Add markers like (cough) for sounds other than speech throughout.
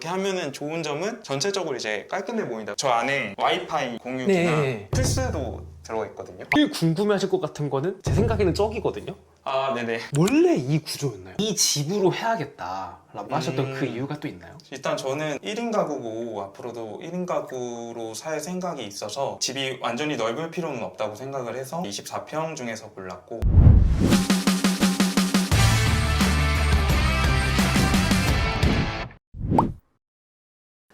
이렇게 하면은 좋은 점은 전체적으로 이제 깔끔해 보인다. 저 안에 와이파이 공유기나 네. 플스도 들어가 있거든요. 제일 궁금해하실 것 같은 거는 제 생각에는 저기거든요. 아, 네네. 원래 이 구조였나요? 이 집으로 해야겠다라고 하셨던 음. 그 이유가 또 있나요? 일단 저는 1인 가구고 앞으로도 1인 가구로 살 생각이 있어서 집이 완전히 넓을 필요는 없다고 생각을 해서 24평 중에서 골랐고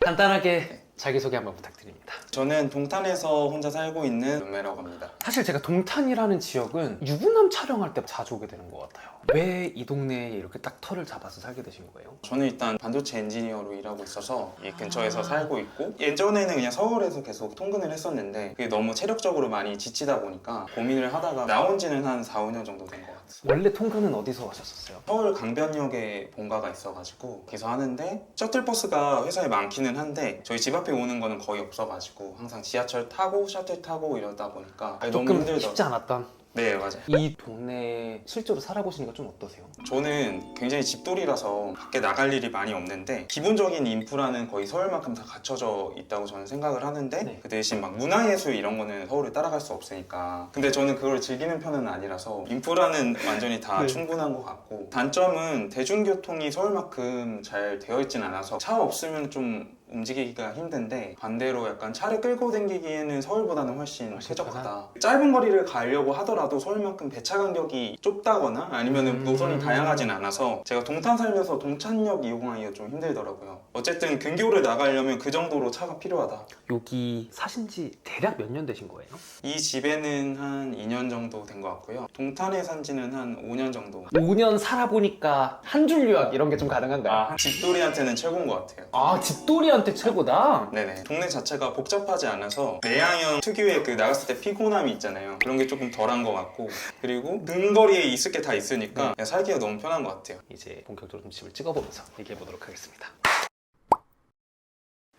간단하게 자기소개 한번 부탁드립니다. 저는 동탄에서 혼자 살고 있는 룸메라고 합니다. 사실 제가 동탄이라는 지역은 유부남 촬영할 때 자주 오게 되는 것 같아요. 왜 이 동네에 이렇게 딱 털을 잡아서 살게 되신 거예요? 저는 일단 반도체 엔지니어로 일하고 있어서 이 근처에서 아. 살고 있고 예전에는 그냥 서울에서 계속 통근을 했었는데 그게 너무 체력적으로 많이 지치다 보니까 고민을 하다가 나온 지는 한 4, 5년 정도 된 것 같아요. 원래 통근은 어디서 하셨었어요? 서울 강변역에 본가가 있어가지고 거기서 하는데 셔틀버스가 회사에 많기는 한데 저희 집 앞에 오는 거는 거의 없어가지고 항상 지하철 타고 셔틀 타고 이러다 보니까 너무 조금 힘들더라고요. 쉽지 않았던 네 맞아요. 이 동네에 실제로 살아보시니까 좀 어떠세요? 저는 굉장히 집돌이라서 밖에 나갈 일이 많이 없는데 기본적인 인프라는 거의 서울만큼 다 갖춰져 있다고 저는 생각을 하는데 네. 그 대신 막 문화예술 이런 거는 서울을 따라갈 수 없으니까 근데 저는 그걸 즐기는 편은 아니라서 인프라는 완전히 다 (laughs) 네. 충분한 것 같고 단점은 대중교통이 서울만큼 잘 되어 있진 않아서 차 없으면 좀 움직이기가 힘든데 반대로 약간 차를 끌고 다니기에는 서울보다는 훨씬 쾌적하다. 짧은 거리를 가려고 하더라도 서울만큼 배차 간격이 좁다거나 아니면은 음. 노선이 다양하진 않아서 제가 동탄 살면서 동탄역 이용하기가 좀 힘들더라고요. 어쨌든 근교를 나가려면 그 정도로 차가 필요하다. 여기 사신 지 대략 몇 년 되신 거예요? 이 집에는 한 2년 정도 된 것 같고요. 동탄에 산 지는 한 5년 정도. 5년 살아보니까 한 줄 요약 이런 게 좀 가능한가요? 아, 집돌이한테는 최고인 것 같아요. 아 집돌이한테 최고다? 네네. 동네 자체가 복잡하지 않아서 내향형 특유의 그 나갔을 때 피곤함이 있잖아요. 그런 게 조금 덜한 것 같고 그리고 근거리에 있을 게 다 있으니까 그냥 살기가 너무 편한 것 같아요. 이제 본격적으로 좀 집을 찍어보면서 얘기해 보도록 하겠습니다.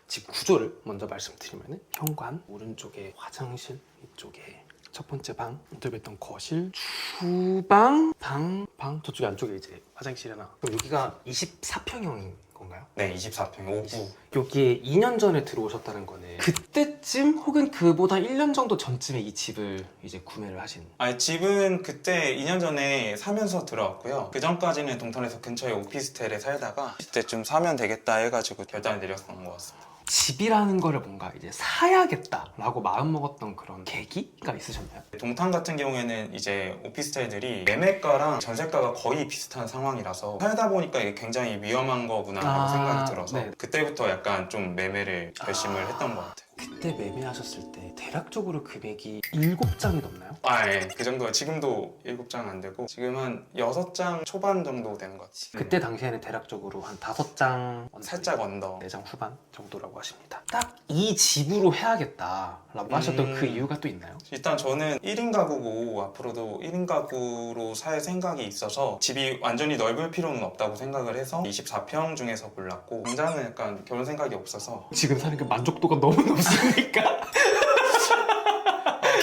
집 구조를 먼저 말씀드리면 현관 오른쪽에 화장실 이쪽에 첫 번째 방 인터뷰했던 거실 주방 방 방 저쪽에 안쪽에 이제 화장실 하나 그럼 여기가 24평형인 건가요? 네, 24평 5부. 여기에 2년 전에 들어오셨다는 거는 그때쯤 혹은 그보다 1년 정도 전쯤에 이 집을 이제 구매를 하신 아니 집은 그때 2년 전에 사면서 들어왔고요. 그 전까지는 동탄에서 근처에 오피스텔에 살다가 그때쯤 사면 되겠다 해가지고 결단을 내렸던 것 같습니다. 집이라는 거를 뭔가 이제 사야겠다라고 마음먹었던 그런 계기가 있으셨나요? 동탄 같은 경우에는 이제 오피스텔들이 매매가랑 전세가가 거의 비슷한 상황이라서 살다 보니까 이게 굉장히 위험한 거구나라고 아, 생각이 들어서 네. 그때부터 약간 좀 매매를 결심을 아. 했던 것 같아요. 그때 매매하셨을 때 대략적으로 금액이 7장이 넘나요? 아, 예. 그 정도. 지금도 7장 안 되고 지금 한 6장 초반 정도 되는 것 같아요. 그때 당시에는 대략적으로 한 5장 살짝 언더. 4장 후반 정도라고 하십니다. 딱 이 집으로 해야겠다라고 하셨던 음. 그 이유가 또 있나요? 일단 저는 1인 가구고 앞으로도 1인 가구로 살 생각이 있어서 집이 완전히 넓을 필요는 없다고 생각을 해서 24평 중에서 골랐고 당장은 약간 결혼 생각이 없어서 지금 사는 그 만족도가 너무 (laughs) 높으니까 어,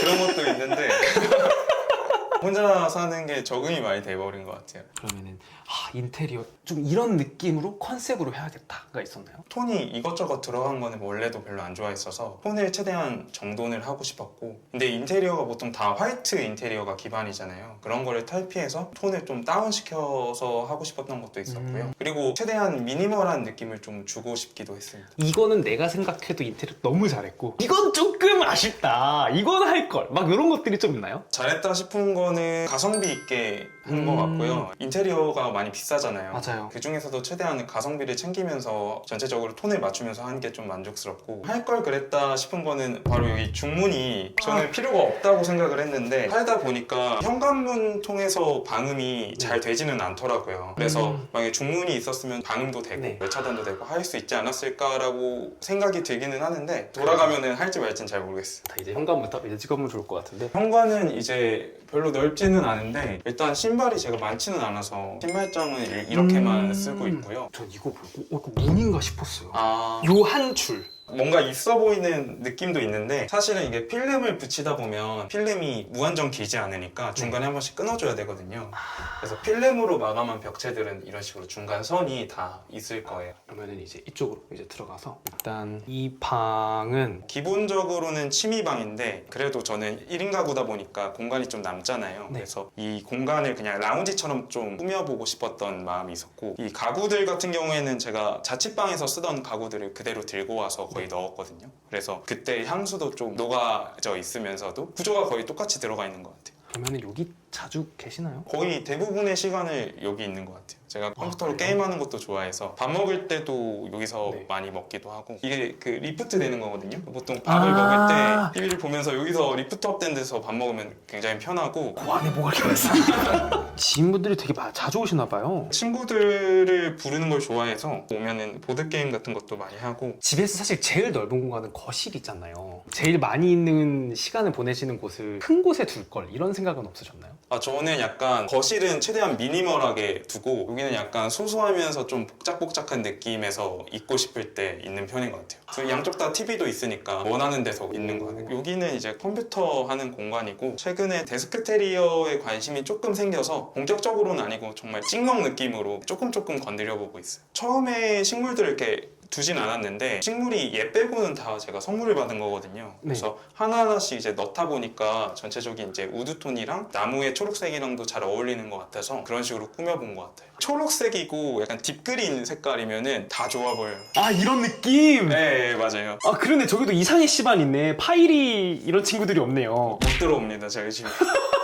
그런 것도 있는데 혼자 사는 게 적응이 많이 돼버린 것 같아요. 그러면은 아, 인테리어 좀 이런 느낌으로 컨셉으로 해야겠다가 있었나요? 톤이 이것저것 들어간 거는 원래도 별로 안 좋아했어서 톤을 최대한 정돈을 하고 싶었고 근데 인테리어가 보통 다 화이트 인테리어가 기반이잖아요 그런 거를 탈피해서 톤을 좀 다운시켜서 하고 싶었던 것도 있었고요 음. 그리고 최대한 미니멀한 느낌을 좀 주고 싶기도 했습니다 이거는 내가 생각해도 인테리어 너무 잘했고 이건 조금 아쉽다 이건 할 걸 막 이런 것들이 좀 있나요? 잘했다 싶은 거는 가성비 있게 한 음. 것 같고요 인테리어가 많이 비싸잖아요 맞아요. 그 중에서도 최대한 가성비를 챙기면서 전체적으로 톤을 맞추면서 하는 게 좀 만족스럽고 할 걸 그랬다 싶은 거는 바로 여기 중문이 저는 필요가 없다고 생각을 했는데 살다 보니까 현관문 통해서 방음이 잘 되지는 않더라고요. 그래서 음. 만약에 중문이 있었으면 방음도 되고 네. 외차단도 되고 할 수 있지 않았을까라고 생각이 들기는 하는데 돌아가면은 할지 말지는 잘 모르겠어요. 다 이제 현관부터 이제 찍어보면 좋을 것 같은데 현관은 이제 별로 넓지는 않은데 일단 신발이 제가 많지는 않아서 신발장은 이- 이렇게만 음. 쓰고 있고요. 전 이거 보고 어, 이거 문인가 싶었어요 아, 요 한 줄 뭔가 있어 보이는 느낌도 있는데 사실은 이게 필름을 붙이다 보면 필름이 무한정 길지 않으니까 중간에 한 번씩 끊어줘야 되거든요. 그래서 필름으로 마감한 벽체들은 이런 식으로 중간 선이 다 있을 거예요. 그러면은 이제 이쪽으로 이제 들어가서 일단 이 방은 기본적으로는 취미방인데 그래도 저는 1인 가구다 보니까 공간이 좀 남잖아요. 네. 그래서 이 공간을 그냥 라운지처럼 좀 꾸며보고 싶었던 마음이 있었고 이 가구들 같은 경우에는 제가 자취방에서 쓰던 가구들을 그대로 들고 와서 거의 넣었거든요. 그래서 그때 향수도 좀 녹아져 있으면서도 구조가 거의 똑같이 들어가 있는 것 같아요. 그러면은 여기 자주 계시나요? 거의 대부분의 시간을 여기 있는 것 같아요. 제가 컴퓨터로 그래요? 게임하는 것도 좋아해서 밥 먹을 때도 여기서 네. 많이 먹기도 하고 이게 그 리프트 되는 거거든요. 보통 밥을 아. 먹을 때 TV를 보면서 여기서 리프트 업 된 데서 밥 먹으면 굉장히 편하고 그 안에 뭐가 이렇게 있어? (laughs) 지인분들이 되게 마- 자주 오시나 봐요. 친구들을 부르는 걸 좋아해서 오면은 보드 게임 같은 것도 많이 하고 집에서 사실 제일 넓은 공간은 거실이잖아요. 제일 많이 있는 시간을 보내시는 곳을 큰 곳에 둘 걸 이런 생각은 없으셨나요? 아 저는 약간 거실은 최대한 미니멀하게 두고 여기는 약간 소소하면서 좀 복작복작한 느낌에서 있고 싶을 때 있는 편인 것 같아요. 그래서 양쪽 다 TV도 있으니까 원하는 데서 있는 것 같아요. 여기는 이제 컴퓨터 하는 공간이고 최근에 데스크 테리어에 관심이 조금 생겨서 본격적으로는 아니고 정말 찍먹 느낌으로 조금 조금 건드려 보고 있어요. 처음에 식물들을 이렇게 두진 않았는데 식물이 얘 빼고는 다 제가 선물을 받은 거거든요. 그래서 하나하나씩 이제 넣다 보니까 전체적인 이제 우드톤이랑 나무의 초록색이랑도 잘 어울리는 것 같아서 그런 식으로 꾸며본 것 같아요. 초록색이고 약간 딥그린 색깔이면은 다 좋아 보여요. 아 이런 느낌. 네, 네, 맞아요. 아 그런데 저기도 이상의 시반 있네. 파일이 이런 친구들이 없네요. 못 들어옵니다, 저희 집에. (laughs)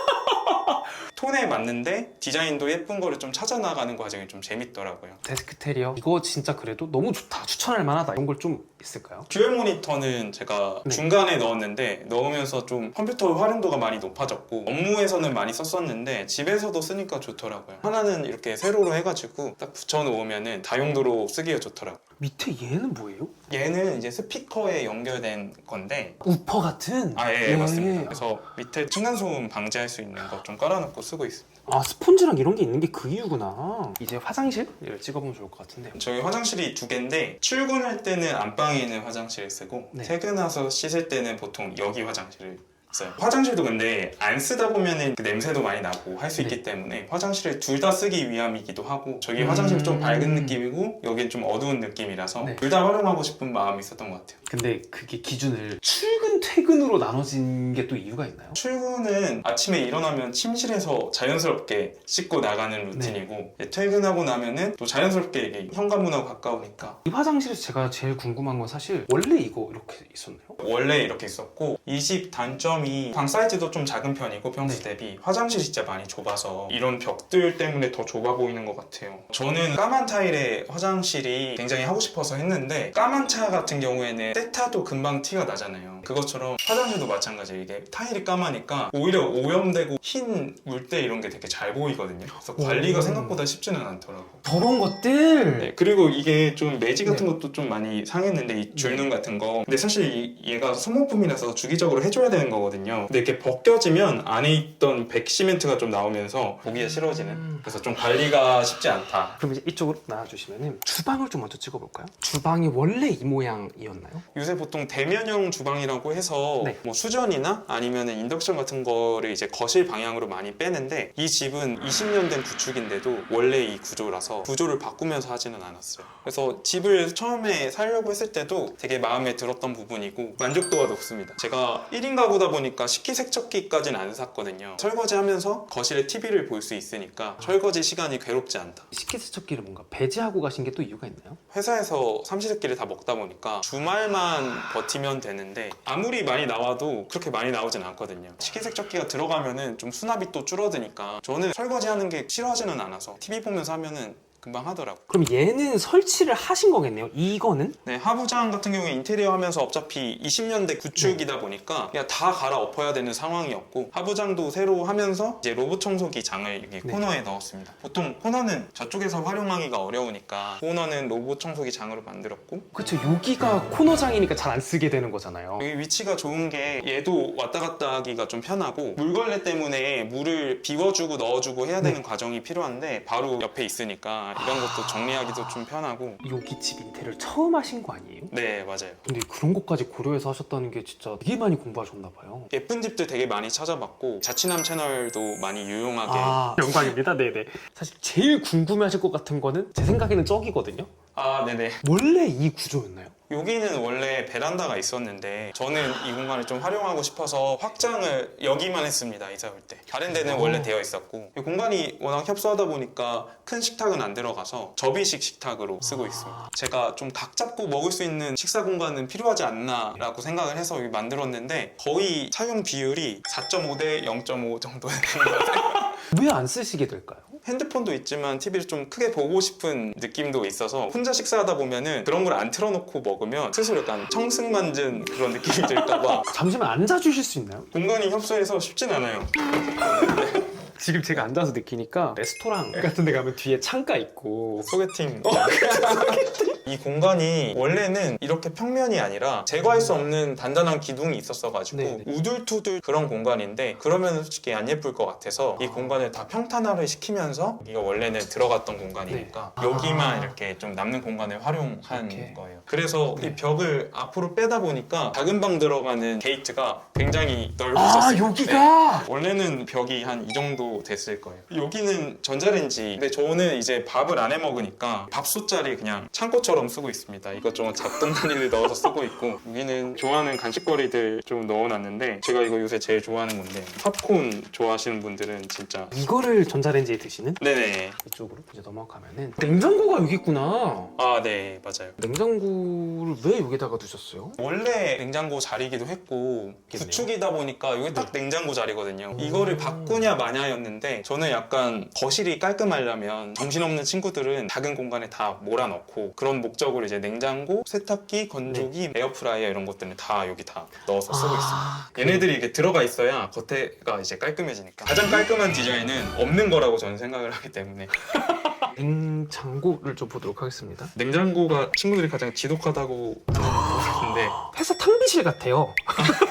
톤에 맞는데 디자인도 예쁜 거를 좀 찾아 나가는 과정이 좀 재밌더라고요. 데스크 테리어 이거 진짜 그래도 너무 좋다. 추천할 만하다. 이런 걸 좀 있을까요? 듀얼 모니터는 제가 네. 중간에 넣었는데 넣으면서 좀 컴퓨터 활용도가 많이 높아졌고 업무에서는 많이 썼었는데 집에서도 쓰니까 좋더라고요. 하나는 이렇게 세로로 해가지고 딱 붙여놓으면은 다용도로 쓰기가 좋더라고요. 밑에 얘는 뭐예요? 얘는 이제 스피커에 연결된 건데 우퍼 같은. 아, 예, 맞습니다. 그래서 밑에 층간소음 방지할 수 있는 거좀 깔아놓고 쓰고 있습니다. 아 스폰지랑 이런 게 있는 게 그 이유구나. 이제 화장실을 찍어보면 좋을 것 같은데. 저희 화장실이 두 개인데 출근할 때는 안방에 있는 화장실을 쓰고 네. 퇴근해서 씻을 때는 보통 여기 화장실을 써요. 화장실도 근데 안 쓰다 보면은 그 냄새도 많이 나고 할수 네. 있기 때문에 화장실을 둘 다 쓰기 위함이기도 하고 저기 음. 화장실 좀 밝은 느낌이고 여긴 좀 어두운 느낌이라서 네. 둘 다 활용하고 싶은 마음이 있었던 것 같아요. 근데 그게 기준을 출근 퇴근으로 나눠진 게 또 이유가 있나요? 출근은 아침에 일어나면 침실에서 자연스럽게 씻고 나가는 루틴이고 이제 퇴근하고 나면은 또 자연스럽게 이게 현관문하고 가까우니까 이 화장실에서 제가 제일 궁금한 건 사실 원래 이거 이렇게 있었나요? 원래 이렇게 있었고 이 집 단점 이 방 사이즈도 좀 작은 편이고 평소 네. 대비 화장실이 진짜 많이 좁아서 이런 벽들 때문에 더 좁아 보이는 것 같아요 저는 까만 타일의 화장실이 굉장히 하고 싶어서 했는데 까만 차 같은 경우에는 세타도 금방 티가 나잖아요 그것처럼 화장실도 마찬가지예요 이게 타일이 까마니까 오히려 오염되고 흰 물때 이런 게 되게 잘 보이거든요 그래서 관리가 오. 생각보다 쉽지는 않더라고요 더러운 것들. 네, 그리고 이게 좀 매지 같은 네. 것도 좀 많이 상했는데 이 줄눈 같은 거 근데 사실 이- 얘가 소모품이라서 주기적으로 해줘야 되는 거거든요 근데 이렇게 벗겨지면 안에 있던 백 시멘트가 좀 나오면서 보기가 싫어지는 음. 그래서 좀 관리가 쉽지 않다 그럼 이제 이쪽으로 나와주시면은 주방을 좀 먼저 찍어볼까요? 주방이 원래 이 모양이었나요? 요새 보통 대면형 주방이라고 해서 네. 뭐 수전이나 아니면 인덕션 같은 거를 이제 거실 방향으로 많이 빼는데 이 집은 20년 된 구축인데도 원래 이 구조라서 구조를 바꾸면서 하지는 않았어요. 그래서 집을 처음에 살려고 했을 때도 되게 마음에 들었던 부분이고 만족도가 높습니다. 제가 1인 가구다 보니 까 식기세척기까지는 안 샀거든요. 설거지 하면서 거실에 TV를 볼 수 있으니까 설거지 시간이 괴롭지 않다. 식기세척기를 뭔가 배제하고 가신 게 또 이유가 있나요? 회사에서 삼시세끼를 다 먹다 보니까 주말만 버티면 되는데 아무리 많이 나와도 그렇게 많이 나오진 않거든요. 식기세척기가 들어가면은 좀 수납이 또 줄어드니까 저는 설거지 하는 게 싫어하지는 않아서 TV 보면서 하면은 금방 하더라고요. 그럼 얘는 설치를 하신 거겠네요. 이거는 네, 하부장 같은 경우에 인테리어 하면서 어차피 20년대 구축이다 보니까 그냥 다 갈아엎어야 되는 상황이었고 하부장도 새로 하면서 이제 로봇 청소기 장을 여기 네. 코너에 넣었습니다. 보통 코너는 저쪽에서 활용하기가 어려우니까 코너는 로봇 청소기 장으로 만들었고 그쵸 여기가 코너장이니까 잘 안 쓰게 되는 거잖아요. 여기 위치가 좋은 게 얘도 왔다 갔다 하기가 좀 편하고 물걸레 때문에 물을 비워주고 넣어주고 해야 되는 과정이 필요한데 바로 옆에 있으니까 이런 것도 정리하기도 좀 편하고 여기 집 인테리어를 처음 하신 거 아니에요? 네 맞아요 근데 그런 것까지 고려해서 하셨다는 게 진짜 되게 많이 공부하셨나 봐요. 예쁜 집들 되게 많이 찾아봤고 자취남 채널도 많이 유용하게 아, 영광입니다. 네네. 사실 제일 궁금해하실 것 같은 거는 제 생각에는 저기거든요. 아 네네 원래 이 구조였나요? 여기는 원래 베란다가 있었는데 저는 이 공간을 좀 활용하고 싶어서 확장을 여기만 했습니다 이사 올 때 다른 데는 오. 원래 되어 있었고 이 공간이 워낙 협소하다 보니까 큰 식탁은 안 들어가서 접이식 식탁으로 쓰고 아. 있습니다 제가 좀 각 잡고 먹을 수 있는 식사 공간은 필요하지 않나 라고 생각을 해서 여기 만들었는데 거의 사용 비율이 4.5 대 0.5 정도 되는 것 같아요 (laughs) 왜 안 쓰시게 될까요? 핸드폰도 있지만 TV를 좀 크게 보고 싶은 느낌도 있어서 혼자 식사하다 보면은 그런 걸 안 틀어놓고 먹으면 스스로 약간 청승만진 그런 느낌이 들까봐 (laughs) 잠시만 앉아주실 수 있나요? 공간이 협소해서 쉽진 않아요. (laughs) 지금 제가 앉아서 느끼니까 레스토랑 같은 데 가면 뒤에 창가 있고 소개팅. (laughs) 이 공간이 원래는 이렇게 평면이 아니라 제거할 수 없는 단단한 기둥이 있었어가지고 네 네. 우둘투둘 그런 공간인데 그러면 솔직히 안 예쁠 것 같아서 이 공간을 다 평탄화를 시키면서 이가 원래는 들어갔던 공간이니까 네. 여기만 아. 이렇게 좀 남는 공간을 활용한 이렇게. 거예요. 그래서 네. 이 벽을 앞으로 빼다 보니까 작은 방 들어가는 게이트가 굉장히 아 넓어졌어요. 여기가 원래는 벽이 한 이 정도 됐을 거예요. 여기는 전자레인지. 근데 저는 이제 밥을 안 해 먹으니까 밥솥 자리 그냥 창고처럼 쓰고 있습니다. 이것저것 잡동사니를 넣어서 쓰고 있고 여기는 좋아하는 간식거리들 좀 넣어놨는데 제가 이거 요새 제일 좋아하는 건데 팝콘 좋아하시는 분들은 진짜 이거를 전자레인지에 드시는 네네. 이쪽으로 이제 넘어가면은 냉장고가 여기 있구나 아 네 맞아요. 냉장고를 왜 여기다가 두셨어요? 원래 냉장고 자리기도 했고 그렇겠네요. 구축이다 보니까 이게 딱 냉장고 자리거든요. 이거를 바꾸냐 마냐였는데 저는 약간 거실이 깔끔하려면 정신없는 친구들은 작은 공간에 다 몰아넣고 그런 목적으로 이제 냉장고, 세탁기, 건조기, 에어프라이어 이런 것들은 다 여기 다 넣어서 쓰고 있습니다. 아, 얘네들이 이렇게 들어가 있어야 겉에가 이제 깔끔해지니까. 가장 깔끔한 디자인은 없는 거라고 저는 생각을 하기 때문에. (laughs) 냉장고를 좀 보도록 하겠습니다. 냉장고가 친구들이 가장 지독하다고 하는 것 같은데. 회사 탕비실 같아요 (laughs)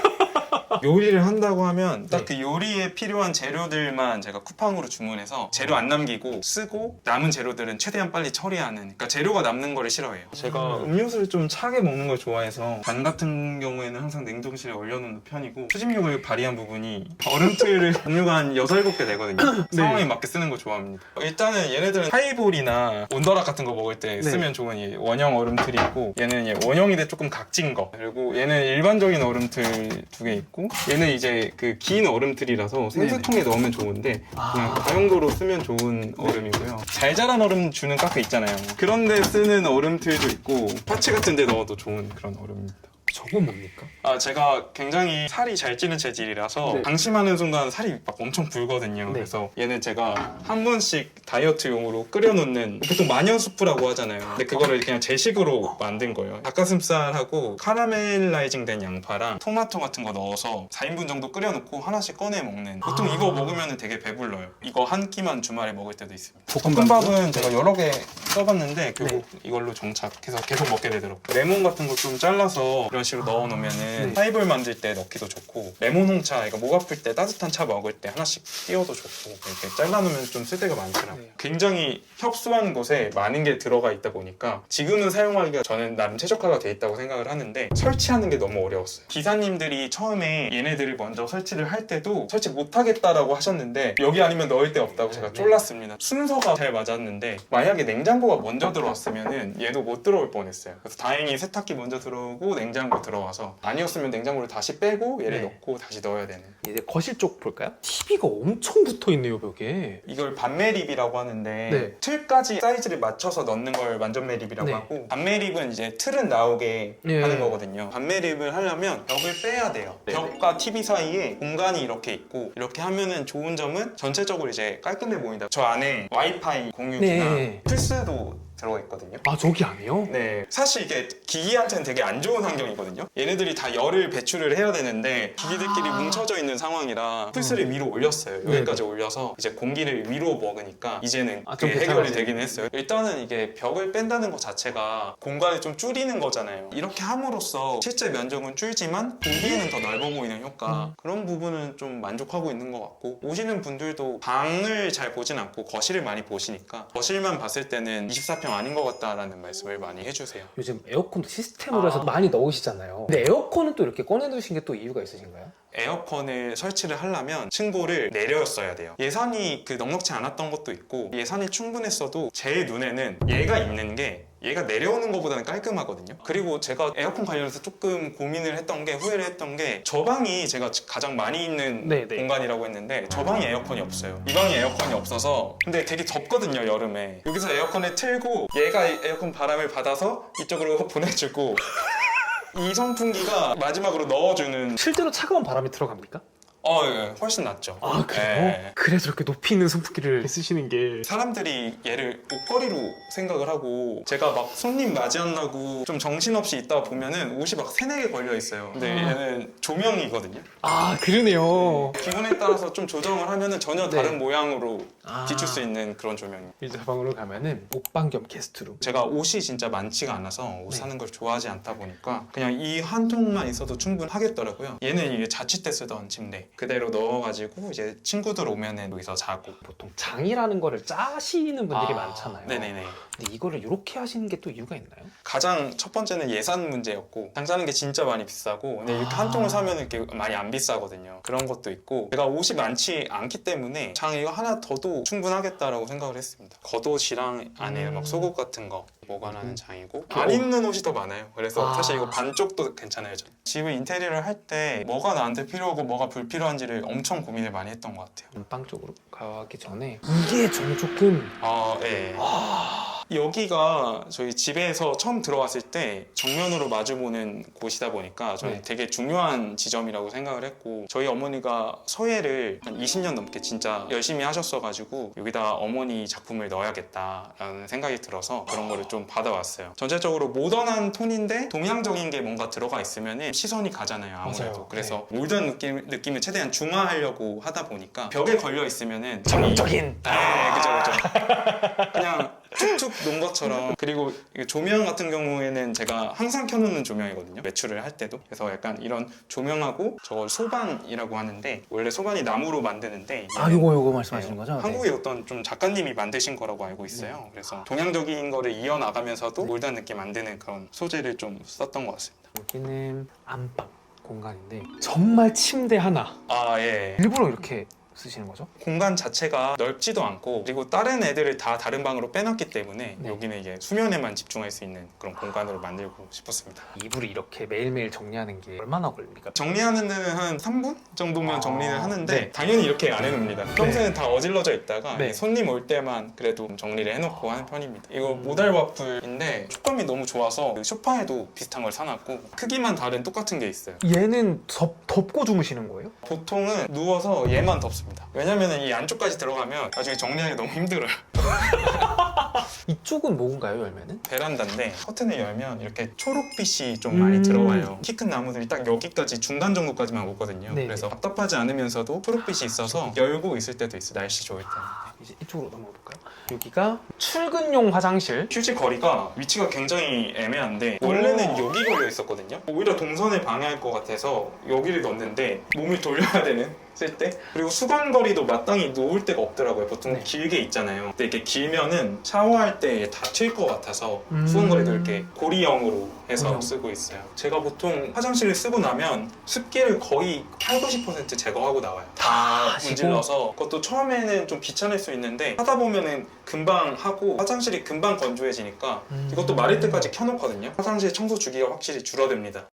요리를 한다고 하면 딱 네. 그 요리에 필요한 재료들만 제가 쿠팡으로 주문해서 재료 안 남기고 쓰고 남은 재료들은 최대한 빨리 처리하는 그러니까 재료가 남는 거를 싫어해요 제가 음. 음료수를 좀 차게 먹는 걸 좋아해서 반 같은 경우에는 항상 냉동실에 얼려놓는 편이고 수집력을 발휘한 부분이 얼음틀을 (laughs) 음료가 한 6, 7개 되거든요 네. 상황에 맞게 쓰는 거 좋아합니다 일단은 얘네들은 하이볼이나 온더락 같은 거 먹을 때 네. 쓰면 좋은 이 원형 얼음틀이 있고 얘는 얘 원형인데 조금 각진 거 그리고 얘는 일반적인 얼음틀 두 개 있고 얘는 이제 그 긴 얼음틀이라서 생수통에 넣으면 좋은데 그냥 아, 다용도로 쓰면 좋은 얼음이고요. 잘 자란 얼음 주는 카페 있잖아요. 그런데 쓰는 얼음틀도 있고 파츠 같은 데 넣어도 좋은 그런 얼음입니다 저건 뭡니까? 아 제가 굉장히 살이 잘 찌는 체질이라서 네. 방심하는 순간 살이 막 엄청 불거든요. 네. 그래서 얘는 제가 한 번씩 다이어트용으로 끓여놓는 보통 마녀 수프라고 하잖아요. 근데 그거를 그냥 제식으로 만든 거예요. 닭가슴살하고 카라멜라이징된 양파랑 토마토 같은 거 넣어서 4인분 정도 끓여놓고 하나씩 꺼내 먹는. 보통 아. 이거 먹으면 되게 배불러요. 이거 한 끼만 주말에 먹을 때도 있습니다. 볶음밥은 제가 여러 개 써봤는데 결국 네. 이걸로 정착해서 계속 먹게 되더라고요. 레몬 같은 거 좀 잘라서 이런 식으로 넣어 놓으면은 네. 하이볼 만들 때 넣기도 좋고 레몬 홍차 이거 목 아플 때 따뜻한 차 먹을 때 하나씩 띄워도 좋고 이렇게 잘라 놓으면 좀 쓸데가 많더라고요. 네. 굉장히 협소한 곳에 많은 게 들어가 있다 보니까 지금은 사용하기가 저는 나름 최적화가 돼 있다고 생각을 하는데 설치하는 게 너무 어려웠어요. 기사님들이 처음에 얘네들을 먼저 설치를 할 때도 설치 못 하겠다라고 하셨는데 여기 아니면 넣을 데 없다고 제가 네. 쫄랐습니다. 순서가 잘 맞았는데 만약에 냉장고가 먼저 들어왔으면은 얘도 못 들어올 뻔했어요. 그래서 다행히 세탁기 먼저 들어오고 냉장고 들어와서 아니었으면 냉장고를 다시 빼고 얘를 네. 넣고 다시 넣어야 되는. 이제 거실 쪽 볼까요? TV가 엄청 붙어 있네요 벽에 이걸 반매립이라고 하는데 네. 틀까지 사이즈를 맞춰서 넣는 걸 만전매립이라고 네. 하고 반매립은 이제 틀은 나오게 네. 하는 거거든요. 반매립을 하려면 벽을 빼야 돼요. 네. 벽과 TV 사이에 공간이 이렇게 있고 이렇게 하면은 좋은 점은 전체적으로 이제 깔끔해 보인다. 저 안에 와이파이 공유기나 네. 플스도 들어가 있거든요. 아 저기 아니에요? 네, 사실 이게 기기한테는 되게 안 좋은 환경이거든요. 얘네들이 다 열을 배출을 해야 되는데 기기들끼리 아. 뭉쳐져 있는 상황이라 플스를 위로 올렸어요. 네. 여기까지 올려서 이제 공기를 위로 먹으니까 이제는 아, 좀 그게 해결이 괜찮아지네. 되긴 했어요. 일단은 이게 벽을 뺀다는 것 자체가 공간을 좀 줄이는 거잖아요. 이렇게 함으로써 실제 면적은 줄지만 보기에는 더 넓어 보이는 효과 음. 그런 부분은 좀 만족하고 있는 것 같고 오시는 분들도 방을 잘 보진 않고 거실을 많이 보시니까 거실만 봤을 때는 24평 아닌 것 같다라는 말씀을 많이 해주세요. 요즘 에어컨도 시스템으로 해서 아. 많이 넣으시잖아요. 근데 에어컨은 또 이렇게 꺼내두신 게 또 이유가 있으신가요? 에어컨을 설치를 하려면 층고를 내렸어야 돼요. 예산이 그 넉넉치 않았던 것도 있고 예산이 충분했어도 제 눈에는 얘가 있는 게 얘가 내려오는 것보다는 깔끔하거든요. 그리고 제가 에어컨 관련해서 조금 고민을 했던 게 후회를 했던 게 저 방이 제가 가장 많이 있는 네, 네. 공간이라고 했는데 저 방에 에어컨이 없어요. 이 방에 에어컨이 없어서 근데 되게 덥거든요 여름에. 여기서 에어컨을 틀고 얘가 에어컨 바람을 받아서 이쪽으로 (laughs) 보내주고 이 선풍기가 마지막으로 넣어주는 실제로 차가운 바람이 들어갑니까? 어, 예, 훨씬 낫죠. 아 그래요? 예. 그래서 이렇게 높이 있는 선풍기를 쓰시는 게 사람들이 얘를 옷걸이로 생각을 하고 제가 막 손님 맞이한다고 좀 정신없이 있다 보면은 옷이 막 세네 개 걸려 있어요. 근데 아. 얘는 조명이거든요. 아 그러네요. 기분에 따라서 좀 조정을 하면은 전혀 네. 다른 모양으로 아. 비출 수 있는 그런 조명이 에요. 이제 방으로 가면은 옷방 겸 게스트룸. 제가 옷이 진짜 많지가 않아서 옷 네. 사는 걸 좋아하지 않다 보니까 그냥 이 한 통만 있어도 충분하겠더라고요. 얘는 이게 자취 때 쓰던 침대 그대로 넣어가지고 이제 친구들 오면은 여기서 자고. 보통 장이라는 거를 짜시는 분들이 아, 많잖아요. 네네네. 근데 이거를 이렇게 하시는 게 또 이유가 있나요? 가장 첫 번째는 예산 문제였고 장사는 게 진짜 많이 비싸고 근데 이렇게 아. 한 통을 사면 이렇게 많이 안 비싸거든요 그런 것도 있고 제가 옷이 많지 않기 때문에 장 이거 하나 더도 충분하겠다라고 생각을 했습니다 겉옷이랑 안에 음. 막 속옷 같은 거 보관하는 음. 장이고 그안 옷. 입는 옷이 더 많아요 그래서 아. 사실 이거 반쪽도 괜찮아요 저는. 집을 인테리어를 할 때 뭐가 나한테 필요하고 뭐가 불필요 한지를 엄청 고민을 많이 했던 것 같아요 안방 쪽으로 가기 전에 이게 저는 조금 아, 예. 여기가 저희 집에서 처음 들어왔을 때 정면으로 마주보는 곳이다 보니까 저는 네. 되게 중요한 지점이라고 생각을 했고 저희 어머니가 서예를 한 20년 넘게 진짜 열심히 하셨어가지고 여기다 어머니 작품을 넣어야겠다라는 생각이 들어서 그런 거를 좀 받아왔어요. 전체적으로 모던한 톤인데 동양적인 게 뭔가 들어가 있으면 시선이 가잖아요. 아무래도. 맞아요. 네. 그래서 모던 느낌, 느낌을 최대한 중화하려고 하다 보니까 벽에 걸려 있으면은 전형적인 네, 그죠, 그죠. (laughs) 그냥 툭툭 놓은 것처럼. 그리고 조명 같은 경우에는 제가 항상 켜놓는 조명이거든요. 매출을 할 때도. 그래서 약간 이런 조명하고 저걸 소반이라고 하는데 원래 소반이 나무로 만드는데 아 요거 요거 말씀하시는 거죠? 네. 한국의 어떤 좀 작가님이 만드신 거라고 알고 있어요. 그래서 동양적인 거를 이어나가면서도 올드한 느낌 만드는 그런 소재를 좀 썼던 것 같습니다. 여기는 안방 공간인데 정말 침대 하나 아, 예. 일부러 이렇게 쓰시는 거죠? 공간 자체가 넓지도 않고 그리고 다른 애들을 다 다른 방으로 빼놨기 때문에 네. 여기는 이게 수면에만 집중할 수 있는 그런 공간으로 만들고 싶었습니다. 이불을 이렇게 매일매일 정리하는 게 얼마나 걸립니까? 정리하는 데는 한 3분 정도면 아, 정리를 하는데 네. 당연히 이렇게 안 해놓습니다. 평소에는 다 어질러져 있다가 네. 손님 올 때만 그래도 좀 정리를 해놓고 하는 편입니다. 이거 음. 모달 와플인데 촉감이 너무 좋아서 그 소파에도 비슷한 걸 사놨고 크기만 다른 똑같은 게 있어요. 얘는 덮, 덮고 주무시는 거예요? 보통은 누워서 얘만 덮습니다. 왜냐면 이 안쪽까지 들어가면 나중에 정리하기 너무 힘들어요. (laughs) 이쪽은 뭔가요 열매는? 베란다인데 커튼을 열면 이렇게 초록빛이 좀 많이 음. 들어와요. 키 큰 나무들이 딱 여기까지 중간 정도까지만 오거든요. 네네. 그래서 답답하지 않으면서도 초록빛이 있어서 열고 있을 때도 있어요. 날씨 좋을 때. 이제 이쪽으로 넘어가 볼까요? 여기가 출근용 화장실 휴지 거리가 위치가 굉장히 애매한데 원래는 오. 여기 걸려 있었거든요. 오히려 동선을 방해할 것 같아서 여기를 넣는데 몸을 (laughs) 돌려야 되는 쓸 때. 그리고 수건 거리도 마땅히 놓을 데가 없더라고요. 보통 네. 길게 있잖아요. 근데 이렇게 길면은 샤워할 때 다칠 것 같아서 음. 수건 거리도 이렇게 고리형으로 해서 고리형. 쓰고 있어요. 제가 보통 화장실을 쓰고 나면 습기를 거의 8, 90% 제거하고 나와요. 다 하시고? 문질러서 그것도 처음에는 좀 귀찮을 수 있는데 하다 보면은 금방 하고 화장실이 금방 건조해지니까 음. 이것도 마를 때까지 켜놓거든요. 화장실 청소 주기가 확실히 줄어듭니다.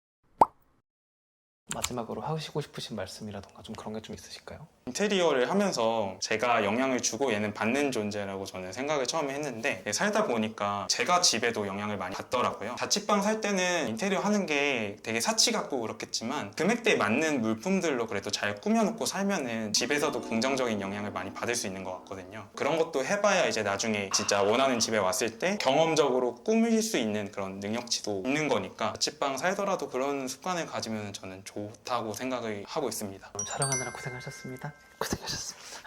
마지막으로 하시고 싶으신 말씀이라던가 좀 그런 게 좀 있으실까요? 인테리어를 하면서 제가 영향을 주고 얘는 받는 존재라고 저는 생각을 처음에 했는데 살다 보니까 제가 집에도 영향을 많이 받더라고요. 자취방 살 때는 인테리어 하는 게 되게 사치 같고 그렇겠지만 금액대에 맞는 물품들로 그래도 잘 꾸며놓고 살면은 집에서도 긍정적인 영향을 많이 받을 수 있는 것 같거든요. 그런 것도 해봐야 이제 나중에 진짜 원하는 집에 왔을 때 경험적으로 꾸밀 수 있는 그런 능력치도 있는 거니까 자취방 살더라도 그런 습관을 가지면 저는 좋다고 생각을 하고 있습니다. 촬영하느라 고생하셨습니다. 고생하셨습니다.